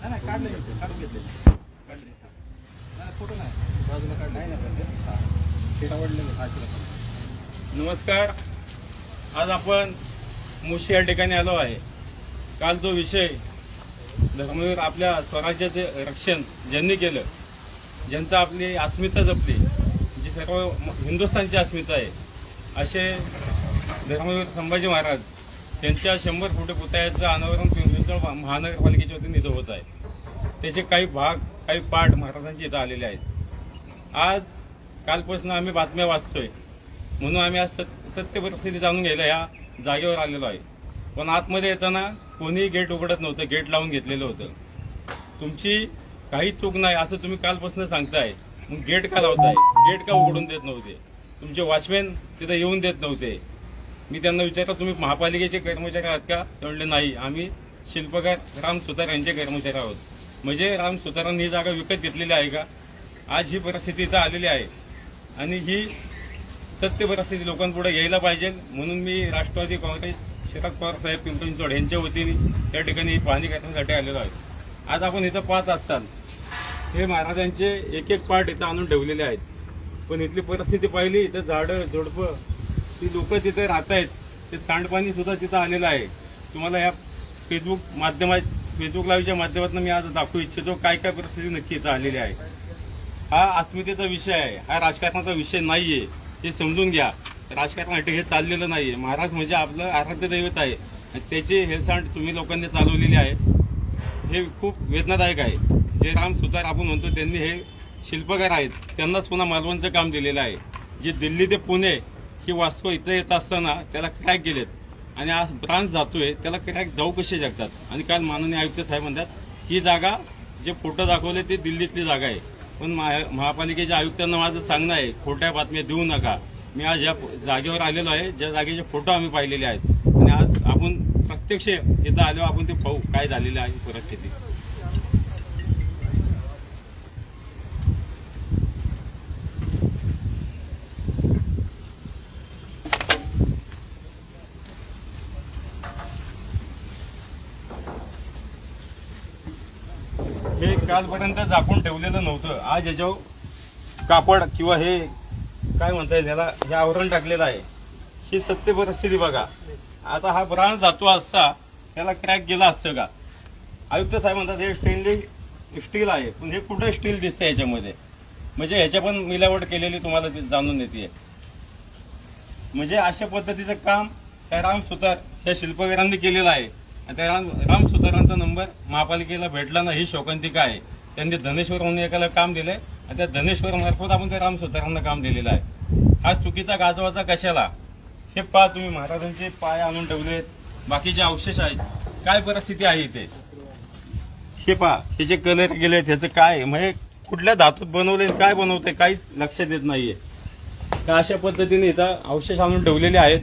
नाही नाही काढले काढून घेतले. काढले नाही फोटो नाही. बाजूला काढले. ते आवडलेलं हा. तिला काढ. नमस्कार. आज आपण मुशी या ठिकाणी आलो आहे. काल जो विषय धर्मवीर आपल्या स्वराज्याचे रक्षण ज्यांनी केलं ज्यांचं आपली अस्मिता जपली जी सर्व हिंदुस्थानची अस्मिता आहे असे धर्मवीर संभाजी महाराज त्यांच्या शंभर फुटे पुतळ्याचं अनावरण पिंपरी महानगरपालिकेच्या वतीने इथं होत आहे. त्याचे काही भाग काही पाठ महाराजांचे इथं आलेले आहेत. आज कालपासून आम्ही बातम्या वाचतोय. म्हणून आम्ही आज सत्य परिस्थिती जाणून घ्यायला या जागेवर आलेलो आहे. पण आतमध्ये येताना कोणीही गेट उघडत नव्हतं गेट लावून घेतलेलं होतं. तुमची काही चूक नाही असं तुम्ही कालपासून सांगताय. मग गेट का लावताय? गेट का उघडून देत नव्हते? तुमचे वॉचमॅन तिथे येऊन देत नव्हते. मी त्यांना विचारलं तुम्ही महापालिकेचे कर्मचारी आहात का? ते म्हणले नाही आम्ही शिल्पकार राम सुतार यांचे कर्मचारी आहोत. म्हणजे राम सुतारांनी ही जागा विकत घेतलेली आहे का? आज ही परिस्थिती इथं आलेली आहे. आणि ही सत्य परिस्थिती लोकांपुढे यायला पाहिजे. म्हणून मी राष्ट्रवादी काँग्रेस शरद पवार साहेब पिंपरी चिंचवड यांच्या वतीने त्या ठिकाणी ही पाहणी करण्यासाठी आलेलो आहे. आज आपण इथं पाहत असताल हे महाराजांचे एक एक पार्ट इथं आणून ठेवलेले आहेत. पण इथली परिस्थिती पाहिली इथं झाडं झुडपं ती लोक तिथे राहत आहेत ते सांडपाणी सुद्धा तिथं आलेलं आहे. तुम्हाला या फेसबुक माध्यमात फेसबुक लाईव्हच्या माध्यमातून मी आज दाखवू इच्छितो काय काय परिस्थिती नक्की इथं आलेली आहे. हा अस्मितेचा विषय आहे हा राजकारणाचा विषय नाही आहे हे समजून घ्या. राजकारणासाठी हे चाललेलं नाही आहे महाराज म्हणजे आपलं आराध्य दैवत आहे. आणि त्याची हेळसांड तुम्ही लोकांनी चालवलेली आहे. हे खूप वेदनादायक आहे. जे राम सुतार आपण म्हणतो त्यांनी हे शिल्पकार आहेत. त्यांनाच पुन्हा मालवणचं काम दिलेलं आहे. जे दिल्ली ते पुणे की वास्तव इथं येत असताना त्याला क्रॅक गेलेत. आणि आज ब्रांच जातोय त्याला क्रॅक जाऊ कसे जगतात आणि काल माननीय आयुक्त साहेब म्हणतात ही जागा जे फोटो दाखवले ते दिल्लीतली जागा आहे. पण महा- महापालिकेच्या आयुक्तांना माझं सांगणं आहे खोट्या बातम्या देऊ नका. मी आज या जागेवर आलेलो आहे ज्या जागेचे फोटो आम्ही पाहिलेले आहेत. आणि आज आपण प्रत्यक्ष इथं आलो आपण ते पाहू काय झालेलं आहे परिस्थिती. हे कालपर्यंत झाकून ठेवलेलं नव्हतं. आज याच्यावर कापड किंवा हे काय म्हणता येईल याला हे आवरण टाकलेलं आहे. ही सत्य परिस्थिती बघा. आता हा ब्रांच जातो असता त्याला क्रॅक गेला असतं का? आयुक्त साहेब म्हणतात हे स्टेनलेस स्टील आहे पण हे कुठे स्टील दिसतं याच्यामध्ये? म्हणजे ह्याच्या पण मिलावट केलेली तुम्हाला ती जाणून येते. म्हणजे अशा पद्धतीचं काम त्या राम सुतार या शिल्पवीरांनी केलेलं आहे. राम राम सुतारांचा नंबर महापालिकेला भेटला ना ही शोकांतिका आहे. त्यांनी धनेश्वर म्हणून एकाला काम दिलंय आणि त्या धनेश्वर मार्फत आपण त्या राम सुतारांना काम दिलेलं आहे. हा चुकीचा गाजवाचा कशाला? हे पहा तुम्ही महाराजांचे पाय आणून ठेवलेत बाकीचे अवशेष आहेत. काय परिस्थिती आहे इथे? हे पहा हे जे कलर गेले ह्याचं काय आहे? म्हणजे कुठल्या धातूत बनवले काय बनवते? काहीच लक्षात येत नाहीये. तर अशा पद्धतीने इथं अवशेष आणून ठेवलेले आहेत.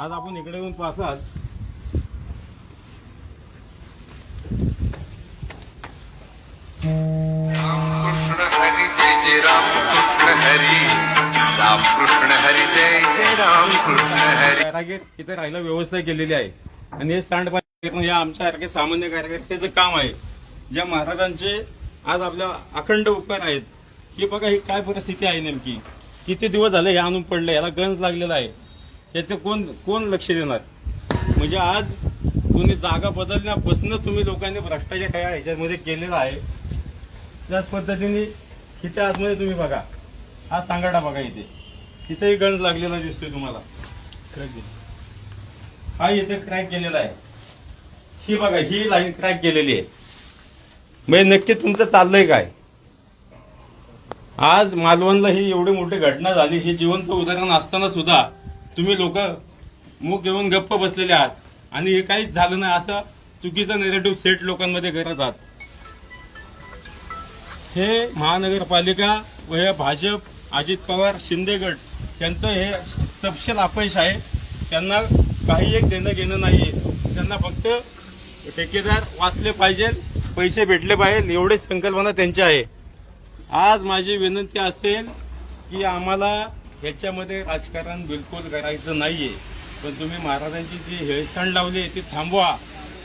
आज आपण इकडे येऊन पाहसाल. कृष्ण हरी जय जय राम कृष्ण हरी. राम कृष्ण हरी जय जय राम कृष्ण हरी इथे राहायला व्यवस्था केलेली आहे. आणि हे सांडपाणी हे आमच्यासारखे सामान्य कार्यकर्त्याचं काम आहे. ज्या महाराजांचे आज आपल्या अखंड उपकार आहेत. ही बघा ही काय परिस्थिती आहे नेमकी? किती दिवस झाले हे आणून पडले? याला गंज लागलेला आहे. याचं कोण कोण लक्ष देणार? म्हणजे आज तुम्ही जागा बदलण्यापासून तुम्ही लोकांनी भ्रष्टाचार काय ह्याच्यामध्ये केलेला आहे. त्याच पद्धतीने इथे आतमध्ये तुम्ही बघा. हा सांगाडा बघा इथे. इथेही गंज लागलेला दिसतोय तुम्हाला. हा इथे क्रॅक केलेला आहे. ही बघा ही लाईन क्रॅक केलेली आहे. म्हणजे नक्की तुमचं चाललंय काय? आज मालवणला ही एवढी मोठी घटना झाली. हे जिवंत उदाहरण असताना सुद्धा तुम्ही लोक मुख घेऊन गप्प बसलेले आहात. आणि हे काहीच झालं नाही असं चुकीचं नेरेटिव्ह सेट लोकांमध्ये करत आहात. हे महानगरपालिका व हे भाजप अजित पवार शिंदेगड यांचं हे सपशेल अपयश आहे. त्यांना काही एक देणं घेणं नाही त्यांना फक्त ठेकेदार वाचले पाहिजे पैसे भेटले पाहिजे एवढीच संकल्पना त्यांची आहे. आज माझी विनंती असेल की आम्हाला ह्याच्यामध्ये राजकारण बिलकुल करायचं नाहीये. पण तुम्ही महाराजांची जी हेळसांड लावली आहे ती थांबवा.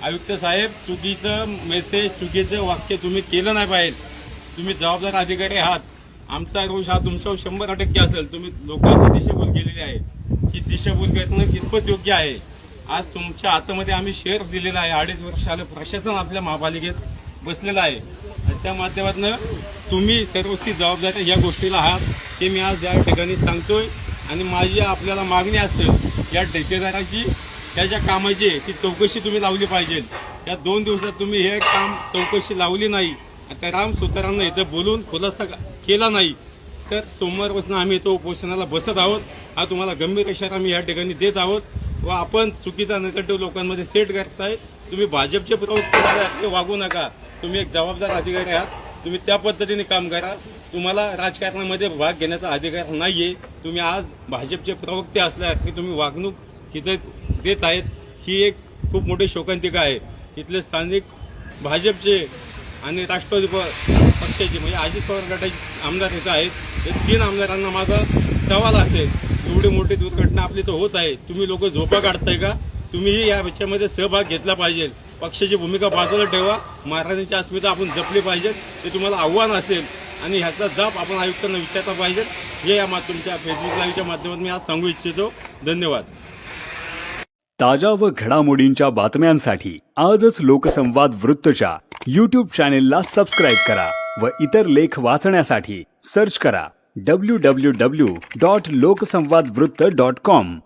आयुक्त साहेब चुकीचं मेसेज चुकीचं वाक्य तुम्ही केलं नाही पाहिजे. तुम्ही जबाबदार अधिकारी आहात. आमचा रोष हा तुमच्यावर शंभर टक्के असेल. तुम्ही लोकांची दिशाभूल केलेली आहे. ही दिशाभूल करणं कितपत योग्य आहे? आज तुमच्या हातामध्ये आम्ही शेअर दिलेला आहे. अडीच वर्ष आलं प्रशासन आपल्या महापालिकेत बसलेला आहे. आणि त्या माध्यमातून तुम्ही सर्वस्वी जबाबदार या गोष्टीला आहात ते मी आज या ठिकाणी सांगतोय. आणि माझी आपल्याला मागणी असतं या ठेकेदाराची त्याच्या कामाची ती चौकशी तुम्ही लावली पाहिजे. या दोन दिवसात तुम्ही हे काम चौकशी लावली नाही. आता राम सुतारांना इथं बोलून खुलासा केला नाही. तर सोमवारपासून आम्ही तो उपोषणाला बसत आहोत. हा तुम्हाला गंभीर इशारा आम्ही या ठिकाणी देत आहोत. व आपण चुकीचा नकट लोकांमध्ये सेट करताय. तुम्ही भाजपचे प्रवक्ते वागू नका. तुम्ही एक जबाबदार अधिकारी आहात. तुम्ही त्या पद्धतीने काम करा. तुम्हाला राजकारणामध्ये भाग घेण्याचा अधिकार नाहीये. तुम्ही आज भाजपचे प्रवक्ते असल्यास की तुम्ही वागणूक तिथे देत आहेत. ही एक खूप मोठी शोकांतिका आहे. इथले स्थानिक भाजपचे आणि राष्ट्रवादी पक्षाचे म्हणजे अजित पवार गटाचे आमदार इथं आहेत. हे तीन आमदारांना माझा सवाल असेल. एवढी मोठी दुर्घटना आपली तर होत आहे. तुम्ही लोक झोपा काढताय का? तुम्हीही या याच्यामध्ये सहभाग घेतला पाहिजे. पक्षाची भूमिका बाजूला ठेवा. महाराजांची अस्मिता आपण जपली पाहिजे ते तुम्हाला आव्हान असेल आणि ह्याचा जाप आपण आयुक्तांना विचारता पाहिजे. हे या मा- तुमच्या फेसबुक लाईव्हच्या माध्यमातून मी आज सांगू इच्छितो. धन्यवाद. ताज्या व घडामोडींच्या बातम्यांसाठी आजच लोकसंवाद वृत्तच्या यूट्यूब चॅनेलला सबस्क्राईब करा व इतर लेख वाचण्यासाठी सर्च करा W W W dot Loksamvad Vrutta dot com